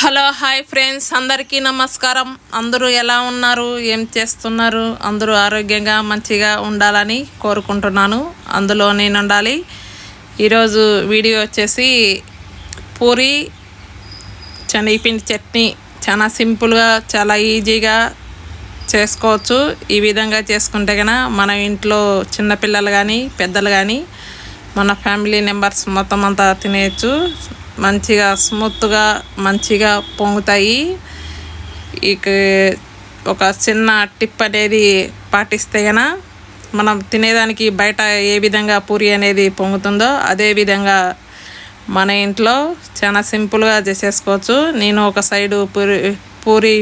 Hello hi friends. అందరికీ నమస్కారం. అందరూ ఎలా ఉన్నారు? ఏం చేస్తున్నారు? అందరూ ఆరోగ్యంగా మంచిగా ఉండాలని కోరుకుంటున్నాను. అందులో నేను ఉండాలి ఈరోజు వీడియో వచ్చేసి పూరి శనగపిండి చట్నీ. చాలా సింపుల్గా చాలా ఈజీగా చేసుకోవచ్చు. ఈ విధంగా చేసుకుంటే కనుక మన ఇంట్లో చిన్నపిల్లలు కానీ పెద్దలు కానీ మన ఫ్యామిలీ మెంబర్స్ మొత్తం అంతా తినేయచ్చు. మంచిగా స్మూత్గా మంచిగా పొంగుతాయి. ఇక ఒక చిన్న టిప్ అనేది పాటిస్తే గన మనం తినేదానికి బయట ఏ విధంగా పూరి అనేది పొంగుతుందో అదే విధంగా మన ఇంట్లో చాలా సింపుల్గా చేసేసుకోవచ్చు. నేను ఒక సైడు పూరి పూరి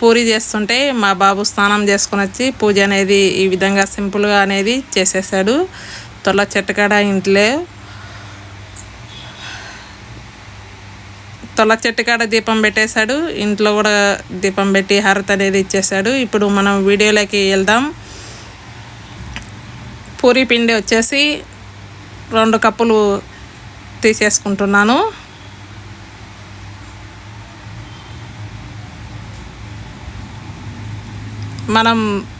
పూరి చేస్తుంటే మా బాబు స్నానం చేసుకుని వచ్చి పూజ అనేది ఈ విధంగా సింపుల్గా అనేది చేసేసాడు. తొల చెట్టుకాడ ఇంట్లో తొల చెట్టు కాడ దీపం పెట్టేశాడు. ఇంట్లో కూడా దీపం పెట్టి హారతి అనేది ఇచ్చేసాడు ఇప్పుడు మనం వీడియోలోకి వెళ్దాం. పూరి పిండి వచ్చేసి రెండు కప్పులు తీసేసుకుంటున్నాను. మనం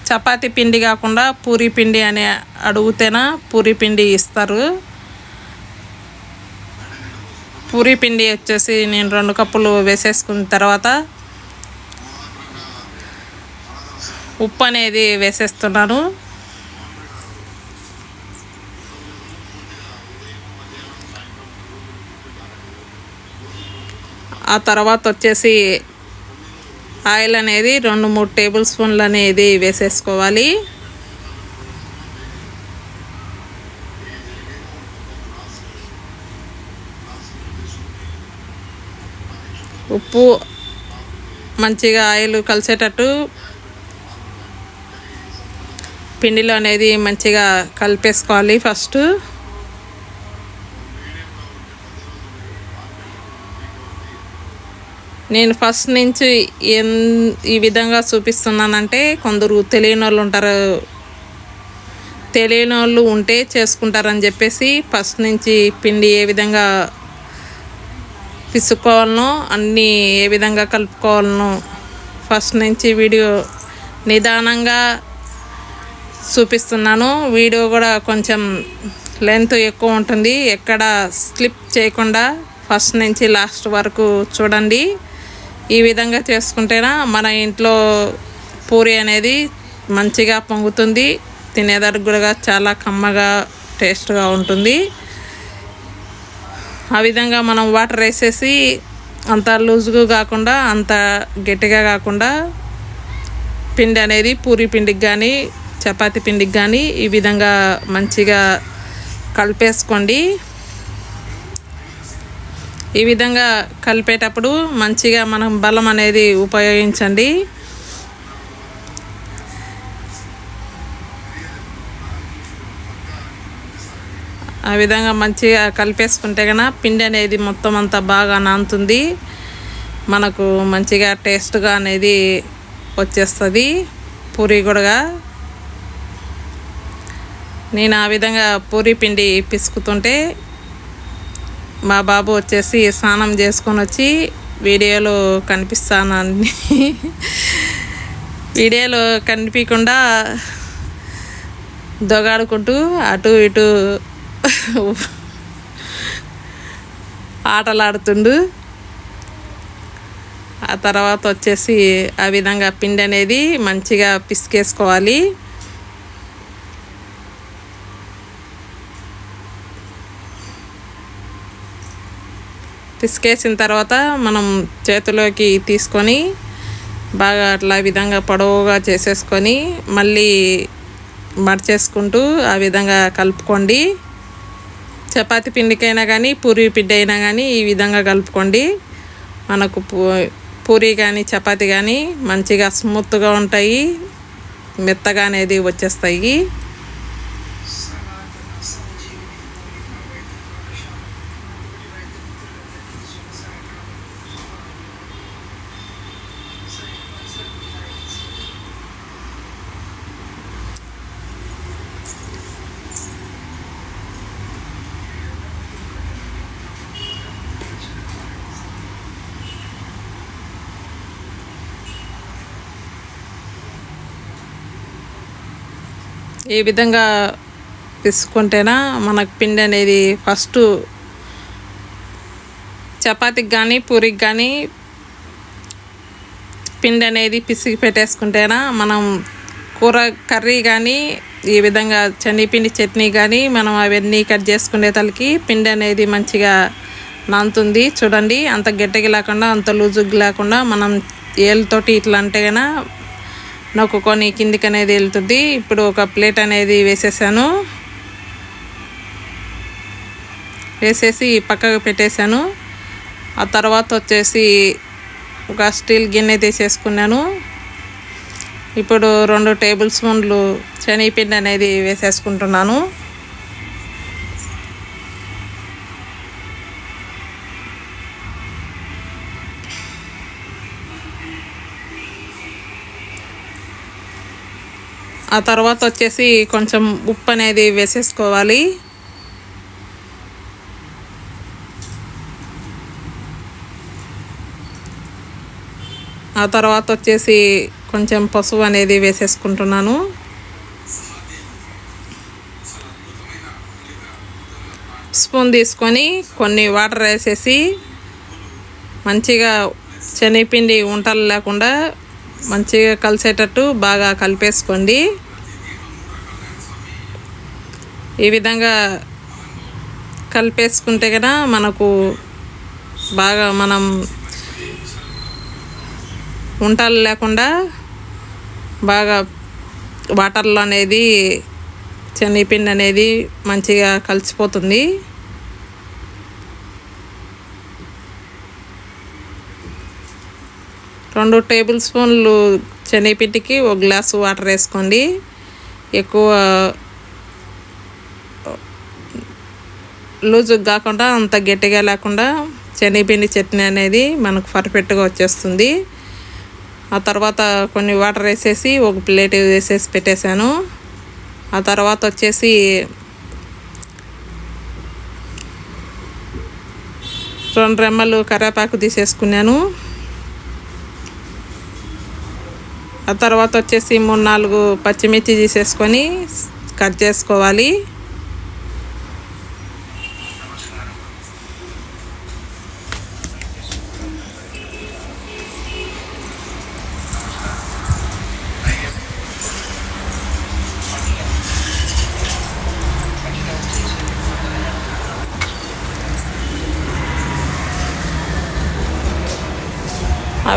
చపాతీ పిండి కాకుండా పూరి పిండి అని అడుగుతేనా పూరి పిండి ఇస్తారు. పూరి పిండి వచ్చేసి నేను రెండు కప్పులు వేసేసుకున్న తర్వాత ఉప్పు అనేది వేసేస్తున్నాను. ఆ తర్వాత వచ్చేసి ఆయిల్ అనేది రెండు మూడు టేబుల్ స్పూన్లు అనేది వేసేసుకోవాలి. ఉప్పు మంచిగా ఆయిల్ కలిసేటట్టు పిండిలో అనేది మంచిగా కలిపేసుకోవాలి ఫస్ట్. నేను ఫస్ట్ నుంచి ఎన్ ఈ విధంగా చూపిస్తున్నానంటే కొందరు తెలియని వాళ్ళు ఉంటారు. తెలియని వాళ్ళు ఉంటే చేసుకుంటారని చెప్పేసి ఫస్ట్ నుంచి పిండి ఏ విధంగా పిసుకోవాలను అన్నీ ఏ విధంగా కలుపుకోవాలనో ఫస్ట్ నుంచి వీడియో నిదానంగా చూపిస్తున్నాను. వీడియో కూడా కొంచెం లెంత్ ఎక్కువ ఉంటుంది. ఎక్కడ స్లిప్ చేయకుండా ఫస్ట్ నుంచి లాస్ట్ వరకు చూడండి. ఈ విధంగా చేసుకుంటేనా మన ఇంట్లో పూరి అనేది మంచిగా పొంగుతుంది తినేదానికి కూడా చాలా కమ్మగా టేస్ట్గా ఉంటుంది. ఆ విధంగా మనం వాటర్ వేసేసి అంత లూజ్గా కాకుండా అంత గట్టిగా కాకుండా పిండి అనేది పూరి పిండికి కానీ చపాతి పిండికి కానీ ఈ విధంగా మంచిగా కలిపేసుకోండి. ఈ విధంగా కలిపేటప్పుడు మంచిగా మనం బలం అనేది ఉపయోగించండి. ఆ విధంగా మంచిగా కలిపేసుకుంటే కన్నా పిండి అనేది మొత్తం అంతా బాగా నానుతుంది మనకు మంచిగా టేస్ట్గా అనేది వచ్చేస్తుంది. పూరి కూడా. నేను ఆ విధంగా పూరి పిండి పిసుకుతుంటే మా బాబు వచ్చేసి స్నానం చేసుకొని వచ్చి వీడియోలో కనిపిస్తానని. వీడియోలో కనిపించకుండా దొగాడుకుంటూ అటు ఇటు ఆటలాడుతుండు. ఆ తర్వాత వచ్చేసి ఆ విధంగా పిండి అనేది మంచిగా పిసికేసుకోవాలి. పిసికేసిన తర్వాత మనం చేతిలోకి తీసుకొని బాగా అట్లా విధంగా పొడవుగా చేసేసుకొని మళ్ళీ మడిచేసుకుంటూ ఆ విధంగా కలుపుకోండి. చపాతి పిండికైనా కానీ పూరి పిండి అయినా కానీ ఈ విధంగా కలుపుకోండి. మనకు పూ పూరి కానీ చపాతి కానీ మంచిగా స్మూత్గా ఉంటాయి. మెత్తగా అనేది వచ్చేస్తాయి. ఈ విధంగా తీసుకుంటేనా మనకు పిండి అనేది ఫస్ట్ చపాతీకి కానీ పూరికి కానీ పిండి అనేది పిసికి పెట్టేసుకుంటేనా మనం కూర కర్రీ కానీ ఈ విధంగా శనగపిండి చట్నీ కానీ మనం అవన్నీ కట్ చేసుకునే తలకి పిండి అనేది మంచిగా నానుతుంది చూడండి అంత గట్టిగా లేకుండా అంత లూజుగా లేకుండా మనం ఏళ్ళతోటి ఇట్లా అంటే కన్నా నొక్కుకొని కిందికి అనేది వెళ్తుంది. ఇప్పుడు ఒక ప్లేట్ అనేది వేసేసాను. వేసేసి పక్కకు పెట్టేశాను. ఆ తర్వాత వచ్చేసి ఒక స్టీల్ గిన్నె తీసేసుకున్నాను. ఇప్పుడు రెండు టేబుల్ స్పూన్లు శనగపిండి అనేది వేసేసుకుంటున్నాను. ఆ తర్వాత వచ్చేసి కొంచెం ఉప్పు అనేది వేసేసుకోవాలి. ఆ తర్వాత వచ్చేసి కొంచెం పసుపు అనేది వేసేసుకుంటున్నాను. స్పూన్ తీసుకొని కొన్ని వాటర్ వేసేసి మంచిగా శనగపిండి వంటలు లేకుండా మంచిగా కలిసేటట్టు బాగా కలిపేసుకోండి. ఈ విధంగా కలిపేసుకుంటే కదా మనకు బాగా మనం ఉంటాలు లేకుండా బాగా వాటర్లో అనేది శనగపిండి అనేది మంచిగా కలిసిపోతుంది. రెండు టేబుల్ స్పూన్లు శనగపిండికి ఒక గ్లాసు వాటర్ వేసుకోండి. ఎక్కువ లూజుగా కాకుండా అంత గట్టిగా లేకుండా శనగపిండి చట్నీ అనేది మనకు పర్ఫెక్ట్గా వచ్చేస్తుంది. ఆ తర్వాత కొన్ని వాటర్ వేసేసి ఒక ప్లేట్ వేసేసి పెట్టేశాను. ఆ తర్వాత వచ్చేసి రెండు రెమ్మలు కరేపాకు తీసేసుకున్నాను. ఆ తర్వాత వచ్చేసి మూడు నాలుగు పచ్చిమిర్చి తీసేసుకొని కట్ చేసుకోవాలి.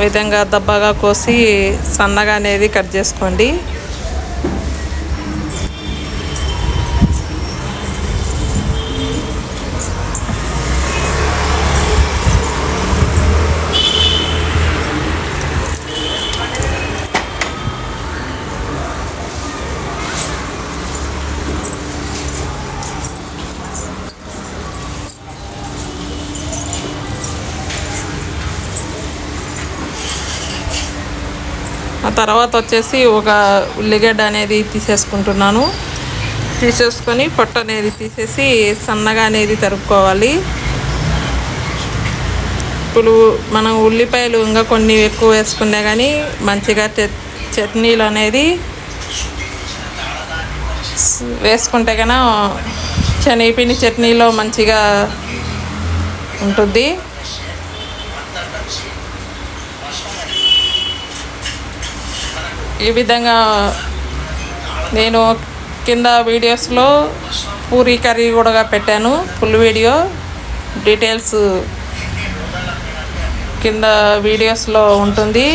విధంగా దబ్బగా కోసి సన్నగా అనేది కట్ చేసుకోండి. తర్వాత వచ్చేసి ఒక ఉల్లిగడ్డ అనేది తీసేసుకుంటున్నాను. తీసేసుకొని పొట్ట అనేది తీసేసి సన్నగా అనేది తరుపుకోవాలి ఇప్పుడు మనం ఉల్లిపాయలు ఇంకా కొన్ని ఎక్కువ వేసుకున్నా కానీ మంచిగా చట్నీలు అనేది వేసుకుంటే కన్నా శనగపిండి చట్నీలో మంచిగా ఉంటుంది. ఈ విధంగా నేను కింద వీడియోస్లో పూరీ కర్రీ కూడా పెట్టాను. Full video. డీటెయిల్స్ కింద వీడియోస్లో ఉంటుంది.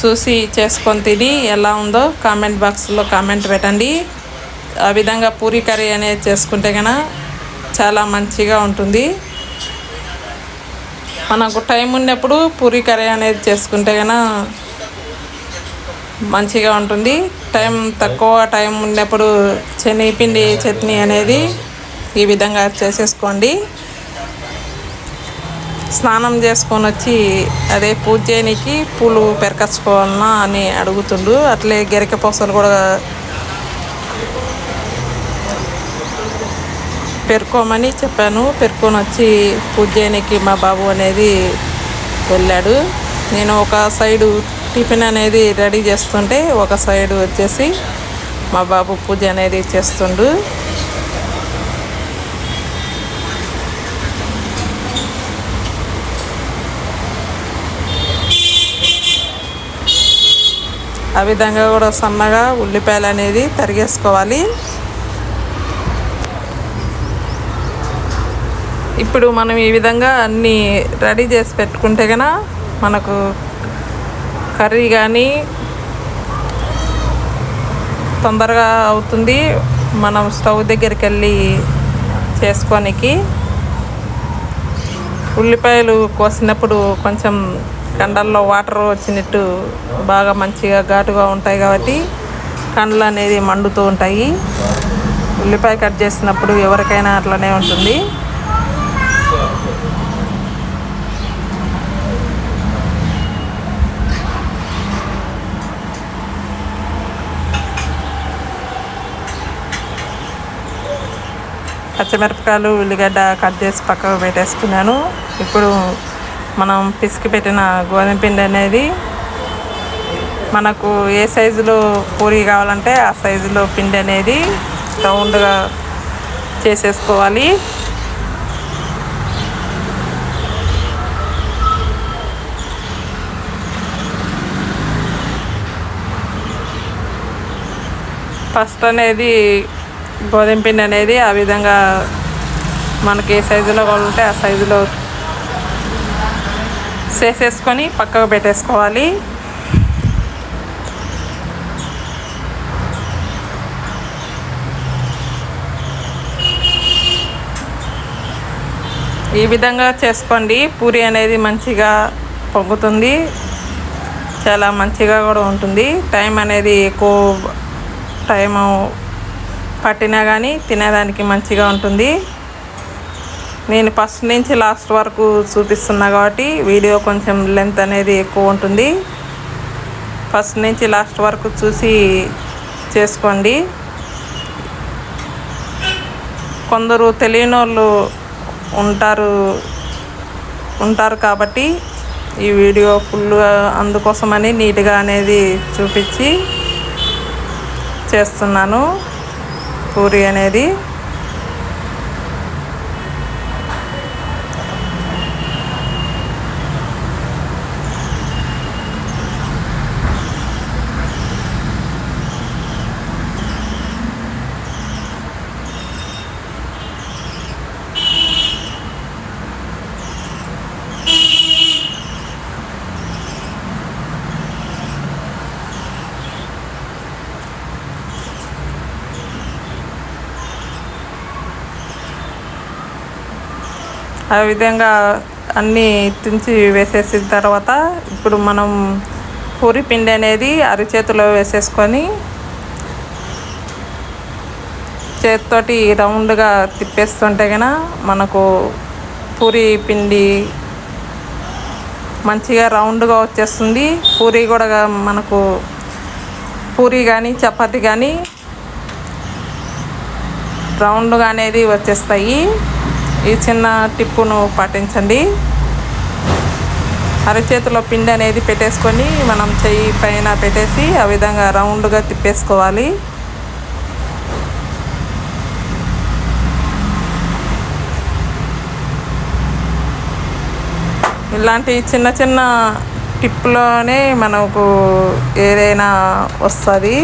చూసి చేసుకొని తిని ఎలా ఉందో కామెంట్ బాక్స్లో కామెంట్ పెట్టండి. ఆ విధంగా పూరీ కర్రీ అనేది చేసుకుంటే కనుక చాలా మంచిగా ఉంటుంది. మనకు టైం ఉన్నప్పుడు పూరీ కర్రీ అనేది చేసుకుంటే కనుక మంచిగా ఉంటుంది. టైం తక్కువ టైం ఉన్నప్పుడు శనగపిండి చట్నీ అనేది ఈ విధంగా చేసేసుకోండి. స్నానం చేసుకొని వచ్చి అదే పూజ చేయడానికి పూలు పెరకచ్చుకోవాలన్నా అని అడుగుతుండు. అట్లే గెరిక పూసలు కూడా పెరుకోమని చెప్పాను. పెరుకొని వచ్చి పూజ చేయడానికి మా బాబు అనేది వెళ్ళాడు. నేను ఒక సైడు టిఫిన్ అనేది రెడీ చేస్తుంటే ఒక సైడ్ వచ్చేసి మా బాబు పూజ అనేది చేస్తుండు. ఆ విధంగా కూడా సన్నగా ఉల్లిపాయలు అనేది తరిగేసుకోవాలి. ఇప్పుడు మనం ఈ విధంగా అన్నీ రెడీ చేసి పెట్టుకుంటే కనుక మనకు కర్రీ కానీ తొందరగా అవుతుంది. మనం స్టవ్ దగ్గరికి వెళ్ళి చేసుకోనికి. ఉల్లిపాయలు కోసినప్పుడు కొంచెం కండల్లో వాటర్ వచ్చినట్టు బాగా మంచిగా ఘాటుగా ఉంటాయి కాబట్టి కండ్లు అనేది మండుతూ ఉంటాయి. ఉల్లిపాయ కట్ చేసినప్పుడు ఎవరికైనా అట్లనే ఉంటుంది. పచ్చిమిరపకాయలు ఉల్లిగడ్డ కట్ చేసి పక్కకు పెట్టేసుకున్నాను. ఇప్పుడు మనం పిసికి పెట్టిన గోధుమ పిండి అనేది మనకు ఏ సైజులో పూరి కావాలంటే ఆ సైజులో పిండి అనేది రౌండ్గా చేసేసుకోవాలి. ఫస్ట్ అనేది గోధుమ పిండి అనేది ఆ విధంగా మనకి ఏ సైజులో కావాలంటే ఆ సైజులో చేసేసుకొని పక్కకు పెట్టేసుకోవాలి. ఈ విధంగా చేసుకోండి. పూరి అనేది మంచిగా పొంగుతుంది. చాలా మంచిగా కూడా ఉంటుంది. టైం అనేది ఎక్కువ టైం పట్టినా కానీ తినేదానికి మంచిగా ఉంటుంది. నేను ఫస్ట్ నుంచి లాస్ట్ వరకు చూపిస్తున్నా కాబట్టి వీడియో కొంచెం లెంత్ అనేది ఎక్కువ ఉంటుంది. ఫస్ట్ నుంచి లాస్ట్ వరకు చూసి చేసుకోండి. కొందరు తెలియని వాళ్ళు ఉంటారు ఉంటారు కాబట్టి ఈ వీడియో ఫుల్గా అందుకోసమని నీట్గా అనేది చూపించి చేస్తున్నాను. పూరి అనేది ఆ విధంగా అన్నీ తుంచి వేసేసిన తర్వాత ఇప్పుడు మనం పూరి పిండి అనేది అరిచేతిలో వేసేసుకొని చేతితోటి రౌండ్గా తిప్పేస్తుంటే కనుక మనకు పూరి పిండి మంచిగా రౌండ్గా వచ్చేస్తుంది. పూరి కూడా మనకు పూరి కానీ చపాతి కానీ రౌండ్గా అనేది వచ్చేస్తాయి. ఈ చిన్న టిప్పును పాటించండి. అరచేతిలో పిండి అనేది పెట్టేసుకొని మనం చెయ్యి పైన పెట్టేసి ఆ విధంగా రౌండ్గా తిప్పేసుకోవాలి. ఇలాంటి చిన్న చిన్న టిప్లోనే మనకు ఏదైనా వస్తుంది.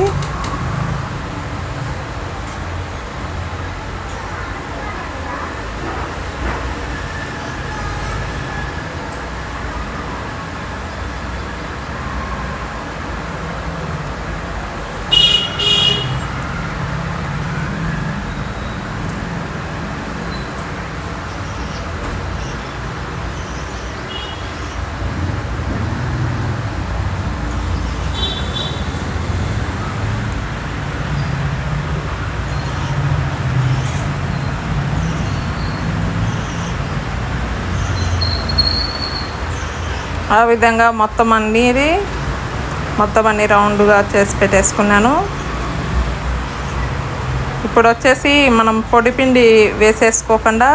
ఆ విధంగా మొత్తం అన్నీ మొత్తం అన్ని రౌండ్గా చేసి పెట్టేసుకున్నాను. ఇప్పుడు వచ్చేసి మనం పొడిపిండి వేసేసుకోకుండా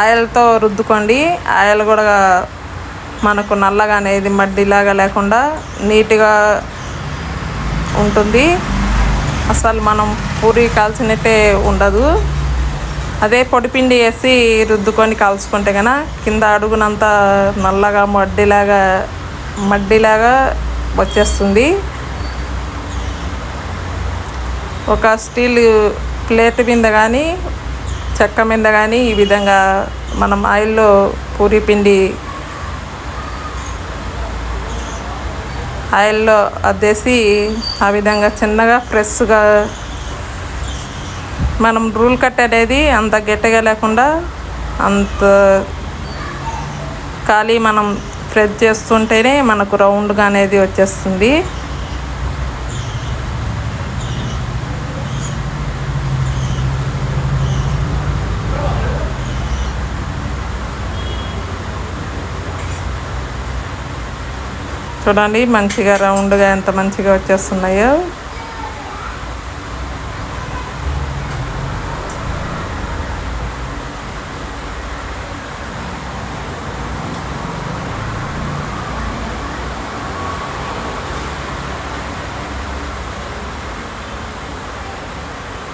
ఆయిల్తో రుద్దుకోండి. ఆయిల్ కూడా మనకు నల్లగా అనేది మడ్డిలాగా లేకుండా నీట్గా ఉంటుంది. అసలు మనం పూరి కాల్చినట్టే ఉండదు. అదే పొడిపిండి వేసి రుద్దుకొని కాల్చుకుంటే కనుక కింద అడుగునంతా నల్లగా మడ్డిలాగా మడ్డిలాగా వచ్చేస్తుంది. ఒక స్టీల్ ప్లేట్ మీద కానీ చెక్క మీద కానీ ఈ విధంగా మనం ఆయిల్లో పూరి పిండి ఆయిల్లో అద్దేసి ఆ విధంగా చిన్నగా ఫ్రెష్గా మనం రూల్ కట్ అనేది అంత గట్టిగా లేకుండా అంత ఖాళీ మనం ఫ్రెష్ చేస్తుంటేనే మనకు రౌండ్గా అనేది వచ్చేస్తుంది. చూడండి మంచిగా రౌండ్గా ఎంత మంచిగా వచ్చేస్తున్నాయో.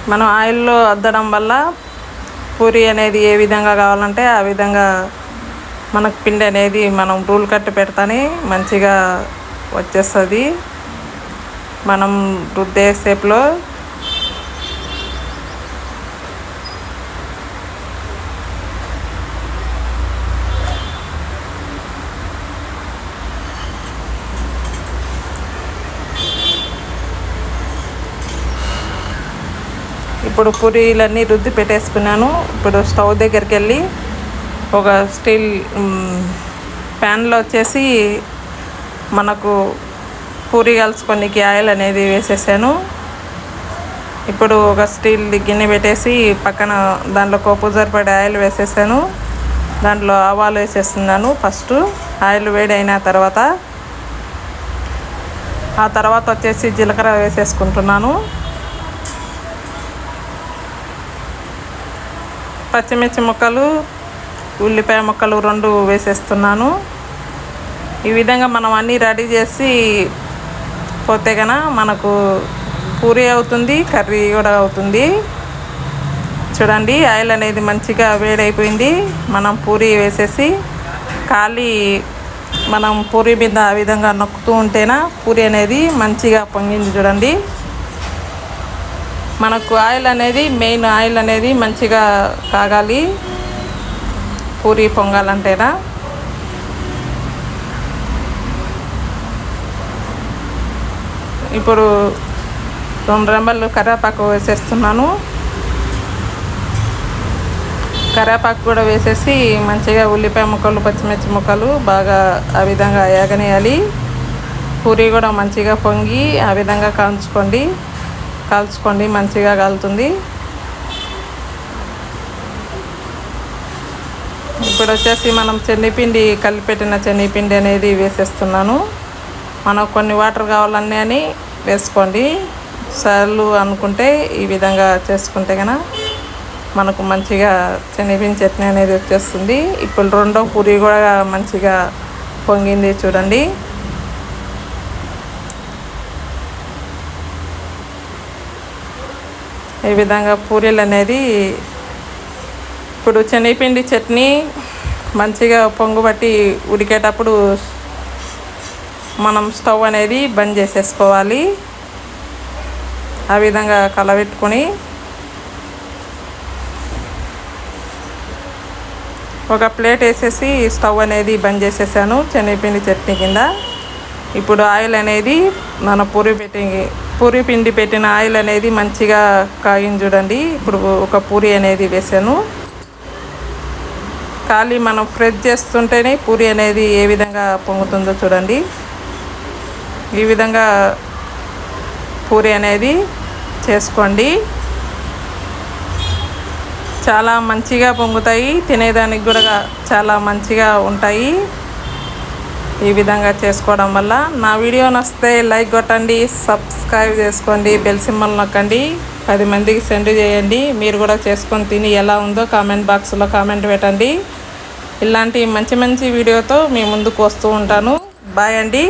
మనం ఆయిల్లో అద్దడం వల్ల పూరి అనేది ఏ విధంగా కావాలంటే ఆ విధంగా మనకు పిండి అనేది మనం రూల్ కట్టి పెడతానే మంచిగా వచ్చేస్తుంది. మనం రుద్దే సేపులో ఇప్పుడు పూరీలన్నీ రుద్ది పెట్టేసుకున్నాను. ఇప్పుడు స్టవ్ దగ్గరికి వెళ్ళి ఒక స్టీల్ ప్యాన్లో వచ్చేసి మనకు పూరి కలుసుకొనికి ఆయిల్ అనేది వేసేసాను. ఇప్పుడు ఒక స్టీల్ గిన్నె పెట్టేసి పక్కన దాంట్లో కోపు సరిపడే ఆయిల్ వేసేసాను. దాంట్లో ఆవాలు వేసేస్తున్నాను ఫస్ట్. ఆయిల్ వేడి అయిన తర్వాత ఆ తర్వాత వచ్చేసి జీలకర్ర వేసేసుకుంటున్నాను. పచ్చిమిర్చి ముక్కలు ఉల్లిపాయ ముక్కలు రెండు వేసేస్తున్నాను. ఈ విధంగా మనం అన్నీ రెడీ చేసి పోతే కన మనకు పూరి అవుతుంది కర్రీ కూడా అవుతుంది. చూడండి ఆయిల్ అనేది మంచిగా వేడైపోయింది. మనం పూరి వేసేసి ఖాళీ మనం పూరి మీద ఆ విధంగా నొక్కుతూ ఉంటేనా పూరి అనేది మంచిగా పొంగింది చూడండి. మనకు ఆయిల్ అనేది మెయిన్ ఆయిల్ అనేది మంచిగా కాగాలి. పూరి పొంగాలంటేనా? ఇప్పుడు రెండు రెంబళ్ళు కరివేపాకు వేసేస్తున్నాను. కరివేపాకు కూడా వేసేసి మంచిగా ఉల్లిపాయ ముక్కలు పచ్చిమిర్చి ముక్కలు బాగా ఆ విధంగా ఏగనేయాలి. పూరి కూడా మంచిగా పొంగి ఆ విధంగా కాల్చుకోండి. కాల్చుకోండి మంచిగా కాలుతుంది. ఇప్పుడు వచ్చేసి మనం చెన్నిపిండి కలిపెట్టిన చెన్నిపిండి అనేది వేసేస్తున్నాను. మనకు కొన్ని వాటర్ కావాలన్నీ అని వేసుకోండి. సార్లు అనుకుంటే ఈ విధంగా చేసుకుంటే కనుక మనకు మంచిగా శనగపిండి చట్నీ అనేది వచ్చేస్తుంది. ఇప్పుడు రెండో పూరి కూడా మంచిగా పొంగింది చూడండి. ఈ విధంగా పూరీలు అనేది ఇప్పుడు శనగపిండి చట్నీ మంచిగా పొంగు బట్టి ఉడికేటప్పుడు మనం స్టవ్ అనేది బంద్ చేసేసుకోవాలి. ఆ విధంగా కలబెట్టుకొని ఒక ప్లేట్ వేసేసి స్టవ్ అనేది బంద్ చేసేసాను శనగపిండి చట్నీ కింద. ఇప్పుడు ఆయిల్ అనేది మన పూరి పెట్టి పూరి పిండి పెట్టిన ఆయిల్ అనేది మంచిగా కాగింది చూడండి. ఇప్పుడు ఒక పూరి అనేది వేసాను. ఖాళీ మనం ఫ్రెష్ చేస్తుంటేనే పూరి అనేది ఏ విధంగా పొంగుతుందో చూడండి. ఈ విధంగా పూరి అనేది చేసుకోండి. చాలా మంచిగా పొంగుతాయి తినేదానికి కూడా చాలా మంచిగా ఉంటాయి. ఈ విధంగా చేసుకోవడం వల్ల నా వీడియో నచ్చితే లైక్ కొట్టండి సబ్స్క్రైబ్ చేసుకోండి బెల్ సింబల్ నొక్కండి పది మందికి సెండ్ చేయండి. మీరు కూడా చేసుకొని తిని ఎలా ఉందో కామెంట్ బాక్స్లో కామెంట్ పెట్టండి. ఇలాంటి మంచి మంచి వీడియోతో మీ ముందుకు వస్తూ ఉంటాను. బాయ్ అండి.